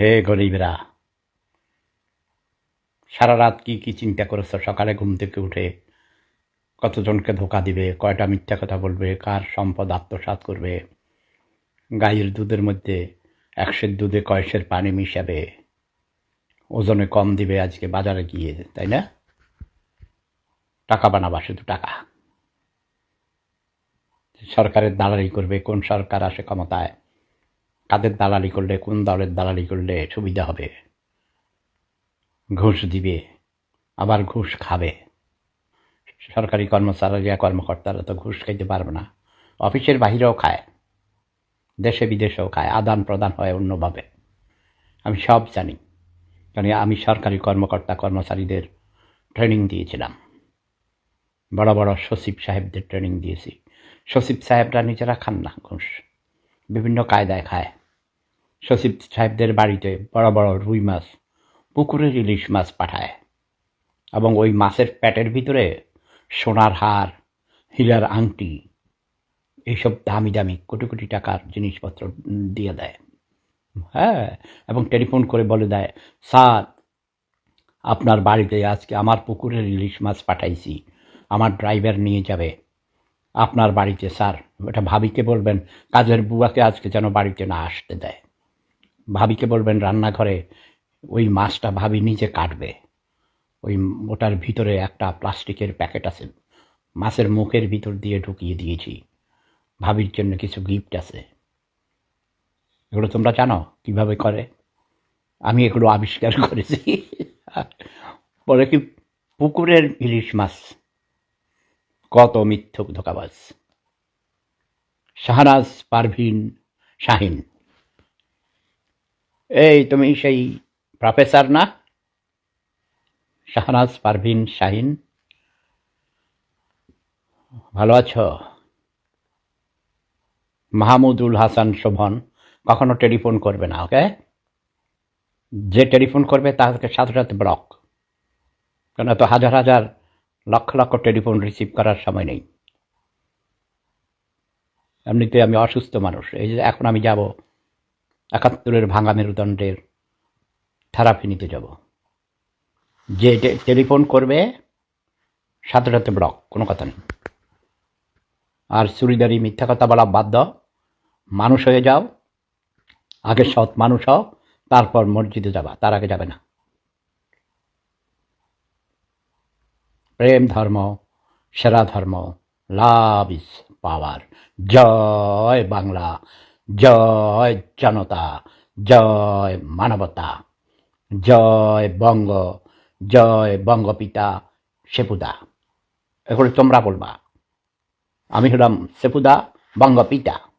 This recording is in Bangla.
হে গরিবরা সারা রাত কি কি চিন্তা করেছ? সকালে ঘুম থেকে উঠে কতজনকে ধোকা দিবে? কয়টা মিথ্যা কথা বলবে? কার সম্পদ আত্মসাৎ করবে? গাইয়ের দুধের মধ্যে একশের দুধে কয়েসের পানি মিশাবে। ওজনে কম দিবে আজকে বাজারে গিয়ে, তাই না? টাকা বানাবা শুধু টাকা। সরকারের দালালি করবে, কোন সরকার আসে ক্ষমতায়? কাদের দালালি করলে, কোন দলের দালালি করলে সুবিধা হবে? ঘুষ দিবে, আবার ঘুষ খাবে। সরকারি কর্মচারীরা কর্মকর্তারা তো ঘুষ খাইতে পারবে না। অফিসের বাহিরেও খায়, দেশে বিদেশেও খায়, আদান প্রদান হয় অন্যভাবে। আমি সব জানি, কারণ আমি সরকারি কর্মকর্তা কর্মচারীদের ট্রেনিং দিয়েছিলাম। বড় বড় সচিব সাহেবদের ট্রেনিং দিয়েছি। সচিব সাহেবরা নিজেরা খান না ঘুষ। বিভিন্ন কায়দায় খায়। সচিব সাহেবদের বাড়িতে বড় বড় রুই মাছ পুকুরের ইলিশ মাছ পাঠায় এবং ওই মাছের পেটের ভিতরে সোনার হার হীরার আংটি এইসব দামি দামি কোটি কোটি টাকার জিনিসপত্র দিয়ে দেয়। হ্যাঁ এবং টেলিফোন করে বলে দেয়, স্যার, আপনার বাড়িতে আজকে আমার পুকুরের ইলিশ মাছ পাঠাইছি, আমার ড্রাইভার নিয়ে যাবে। আপনার বাড়িতে, স্যার এটা ভাবিকে বলবেন, কাজের বুয়াকে আজকে যেন বাড়িতে না আসতে দেয়। ভাবিকে বলবেন, রান্নাঘরে ওই মাছটা ভাবি নিজে কাটবে। ওই ওটার ভিতরে একটা প্লাস্টিকের প্যাকেট আছে। মাছের মুখের ভিতর দিয়ে ঢুকিয়ে দিয়েছি। ভাবির জন্য কিছু গিফট আছে। এগুলো তোমরা জানো কীভাবে করে? আমি এগুলো আবিষ্কার করেছি। বলে কি পুকুরের ইলিশ মাছ। কত মিথ্যুক ধোকাবাজ। শাহনাজ পারভিন শাহিন। এই তুমি সেই প্রফেসর না? শাহনাজ পারভিন শাহিন। ভালো আছো? মাহমুদুল হাসান শোভন, কখনো টেলিফোন করবে না, ওকে? যে টেলিফোন করবে তাকে সাথে সাথে ব্লক কেন তো হাজার হাজার লক্ষ লক্ষ টেলিফোন রিসিভ করার সময় নেই। এমনিতে আমি অসুস্থ মানুষ, এই যে এখন আমি যাব একাত্তরের ভাঙা মেরুদণ্ডের থেরাপি নিতে যাব। যে টেলিফোন করবে, সাথে সাথে ব্লক কোনো কথা নেই। আর চুরিদারি, মিথ্যা কথা বলা বাদ দাও। মানুষ হয়ে যাও। আগে সৎ মানুষ হও, তারপর মসজিদে যাবা, তার আগে যাবে না। প্রেম ধর্ম, সেরা ধর্ম, লাভ ইজ পাওয়ার। জয় বাংলা। জয় জনতা, জয় মানবতা, জয় বঙ্গ, জয় বঙ্গপিতা সেপুদা। এগুলো তোমরা বলবা, আমি হলাম সেপুদা বঙ্গপিতা।